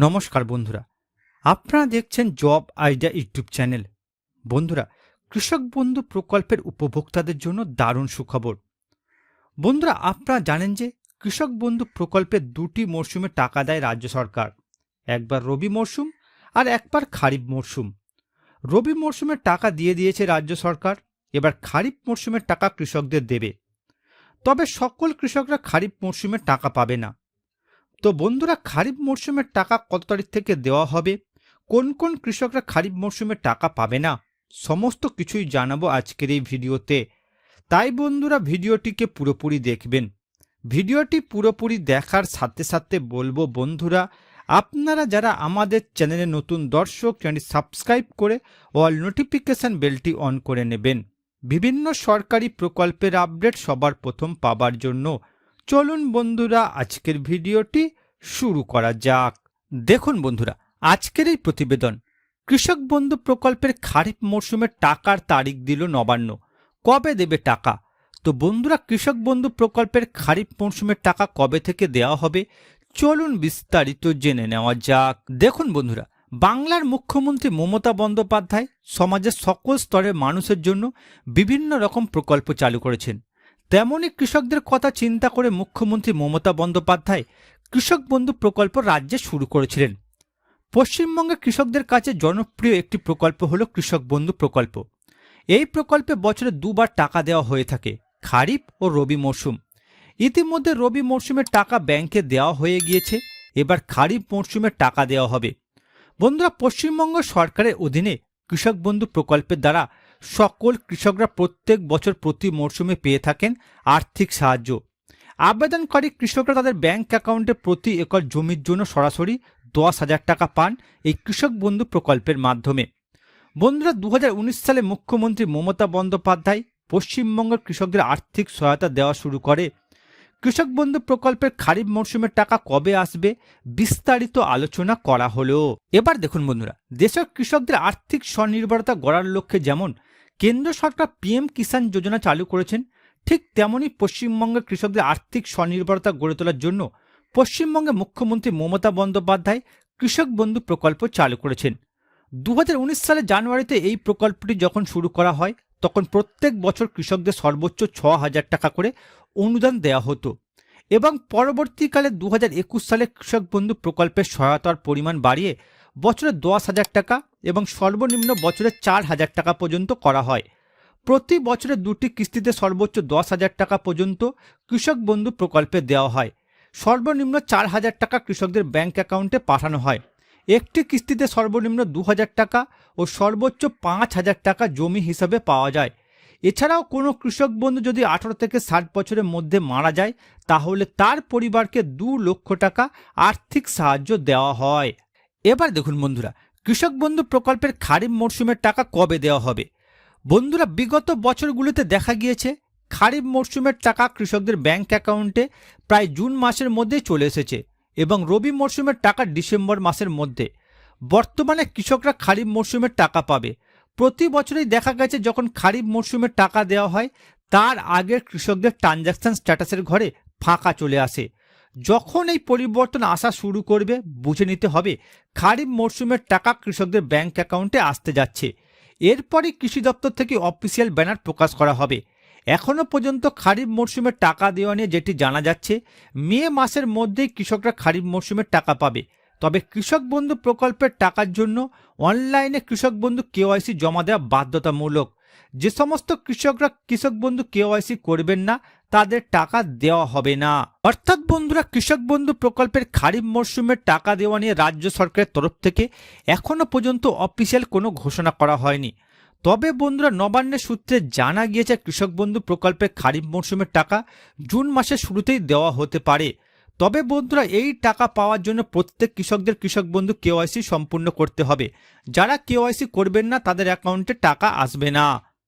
নমস্কার বন্ধুরা। আপনারা দেখছেন জব আইডিয়া ইউটিউব চ্যানেল। বন্ধুরা, কৃষক বন্ধু প্রকল্পের উপভোক্তাদের জন্য দারুণ সুখবর। বন্ধুরা, আপনারা জানেন যে কৃষক বন্ধু প্রকল্পে দুটি মরশুমে টাকা দেয় রাজ্য সরকার। একবার রবি মরশুম আর একবার খারিফ মরশুম। রবি মরশুমের টাকা দিয়ে দিয়েছে রাজ্য সরকার, এবার খারিফ মরশুমের টাকা কৃষকদের দেবে। তবে সকল কৃষকরা খারিফ মরশুমে টাকা পাবে না। তো বন্ধুরা খারিফ মরশুমের টাকা কত তারিখ থেকে দেওয়া হবে? কোন কোন কৃষকরা খারিফ মরশুমে টাকা পাবে না? সমস্ত কিছুই জানাব আজকের এই ভিডিওতে। তাই বন্ধুরা ভিডিওটিকে পুরোপুরি দেখবেন। ভিডিওটি পুরোপুরি দেখার সাথে সাথে বলব বন্ধুরা, আপনারা যারা আমাদের চ্যানেলে নতুন দর্শক চ্যানেল সাবস্ক্রাইব করে অল নোটিফিকেশন বেলটি অন করে নেবেন। বিভিন্ন সরকারি প্রকল্পের আপডেট সবার প্রথম পাবার জন্য চলুন বন্ধুরা, আজকের ভিডিওটি শুরু করা যাক। দেখুন বন্ধুরা, আজকের এই প্রতিবেদন, কৃষক বন্ধু প্রকল্পের খারিফ মরশুমের টাকার তারিখ দিল নবান্ন। কবে দেবে টাকা? তো বন্ধুরা, কৃষক বন্ধু প্রকল্পের খারিফ মরশুমের টাকা কবে থেকে দেওয়া হবে? চলুন বিস্তারিত জেনে নেওয়া যাক। দেখুন বন্ধুরা, বাংলার মুখ্যমন্ত্রী মমতা বন্দ্যোপাধ্যায় সমাজের সকল স্তরের মানুষের জন্য বিভিন্ন রকম প্রকল্প চালু করেছেন। তেমনই কৃষকদের কথা চিন্তা করে মুখ্যমন্ত্রী মমতা বন্দ্যোপাধ্যায় কৃষক বন্ধু প্রকল্প রাজ্যে শুরু করেছিলেন। পশ্চিমবঙ্গের কৃষকদের কাছে জনপ্রিয় একটি প্রকল্প হল কৃষক বন্ধু প্রকল্প। এই প্রকল্পে বছরে দুবার টাকা দেওয়া হয়ে থাকে, খারিফ ও রবি মরশুম। ইতিমধ্যে রবি মরশুমের টাকা ব্যাংকে দেওয়া হয়ে গিয়েছে, এবার খারিফ মরশুমের টাকা দেওয়া হবে। বন্ধুরা, পশ্চিমবঙ্গ সরকারের অধীনে কৃষক বন্ধু প্রকল্পের দ্বারা সকল কৃষকরা প্রত্যেক বছর প্রতি মরশুমে পেয়ে থাকেন আর্থিক সাহায্য। আবেদনকারী কৃষকরা তাদের ব্যাংক অ্যাকাউন্টে প্রতি একর জমির জন্য সরাসরি দশ হাজার টাকা পান এই কৃষক বন্ধু প্রকল্পের মাধ্যমে। বন্ধুরা দু হাজার উনিশ সালে মুখ্যমন্ত্রী মমতা বন্দ্যোপাধ্যায় পশ্চিমবঙ্গের কৃষকদের আর্থিক সহায়তা দেওয়া শুরু করে। কৃষক বন্ধু প্রকল্পের খারিফ মরশুমের টাকা কবে আসবে বিস্তারিত আলোচনা করা হলো। এবার দেখুন বন্ধুরা, দেশের কৃষকদের আর্থিক স্বনির্ভরতা গড়ার লক্ষ্যে যেমন কেন্দ্র সরকার পিএম কিষাণ যোজনা চালু করেছেন, ঠিক তেমনই পশ্চিমবঙ্গের কৃষকদের আর্থিক স্বনির্ভরতা গড়ে তোলার জন্য পশ্চিমবঙ্গের মুখ্যমন্ত্রী মমতা বন্দ্যোপাধ্যায় কৃষক বন্ধু প্রকল্প চালু করেছেন। দু হাজার উনিশ সালে জানুয়ারিতে এই প্রকল্পটি যখন শুরু করা হয়, তখন প্রত্যেক বছর কৃষকদের সর্বোচ্চ ছ হাজার টাকা করে অনুদান দেওয়া হতো এবং পরবর্তীকালে দু হাজার একুশ সালে কৃষক বন্ধু প্রকল্পের সহায়তার পরিমাণ বাড়িয়ে বছরে দশ হাজার টাকা এবং সর্বনিম্ন বছরে চার হাজার টাকা পর্যন্ত করা হয়। প্রতি বছরে দুটি কিস্তিতে সর্বোচ্চ দশ হাজার টাকা পর্যন্ত কৃষক বন্ধু প্রকল্পে দেওয়া হয়। সর্বনিম্ন চার হাজার টাকা কৃষকদের ব্যাংক অ্যাকাউন্টে পাঠানো হয়। একটি কিস্তিতে সর্বনিম্ন দু হাজার টাকা ও সর্বোচ্চ পাঁচ হাজার টাকা জমি হিসাবে পাওয়া যায়। এছাড়াও কোনো কৃষক বন্ধু যদি আঠারো থেকে ষাট বছরের মধ্যে মারা যায়, তাহলে তার পরিবারকে দু লক্ষ টাকা আর্থিক সাহায্য দেওয়া হয়। এবার দেখুন বন্ধুরা, কৃষক বন্ধু প্রকল্পের খারিফ মরশুমের টাকা কবে দেওয়া হবে? বন্ধুরা, বিগত বছরগুলিতে দেখা গিয়েছে, খারিফ মরশুমের টাকা কৃষকদের ব্যাংক অ্যাকাউন্টে প্রায় জুন মাসের মধ্যেই চলে এসেছে এবং রবি মরশুমের টাকা ডিসেম্বর মাসের মধ্যে। বর্তমানে কৃষকরা খারিফ মরশুমের টাকা পাবে। প্রতি বছরই দেখা গেছে, যখন খারিফ মরশুমের টাকা দেওয়া হয়, তার আগে কৃষকদের ট্রানজ্যাকশন স্ট্যাটাসের ঘরে ফাঁকা চলে আসে। যখন এই পরিবর্তন আসা শুরু করবে, বুঝে নিতে হবে খারিফ মরশুমের টাকা কৃষকদের ব্যাংক অ্যাকাউন্টে আসতে যাচ্ছে। এরপরই কৃষি দপ্তর থেকে অফিসিয়াল ব্যানার প্রকাশ করা হবে। এখনও পর্যন্ত খারিফ মরশুমের টাকা দেওয়া নিয়ে যেটি জানা যাচ্ছে, মে মাসের মধ্যেই কৃষকরা খারিফ মরশুমের টাকা পাবে। তবে কৃষক বন্ধু প্রকল্পের টাকার জন্য অনলাইনে কৃষক বন্ধু কেওয়াইসি জমা দেওয়া বাধ্যতামূলক। যে সমস্ত কৃষকরা কৃষক বন্ধু কেওয়াইসি করবেন না, তাদের টাকা দেওয়া হবে না। অর্থাৎ বন্ধুরা, কৃষক বন্ধু প্রকল্পের খারিফ মরশুমের টাকা দেওয়া নিয়ে রাজ্য সরকারের তরফ থেকে এখনও পর্যন্ত অফিসিয়াল কোনো ঘোষণা করা হয়নি। তবে বন্ধুরা নবান্নের সূত্রে জানা গিয়েছে, কৃষক বন্ধু প্রকল্পের খারিফ মরশুমের টাকা জুন মাসের শুরুতেই দেওয়া হতে পারে। তবে বন্ধুরা, এই টাকা পাওয়ার জন্য প্রত্যেক কৃষকদের কৃষক বন্ধু কেওয়াইসি সম্পূর্ণ করতে হবে। যারা কেওয়াইসি করবেন না, তাদের অ্যাকাউন্টে টাকা আসবে না।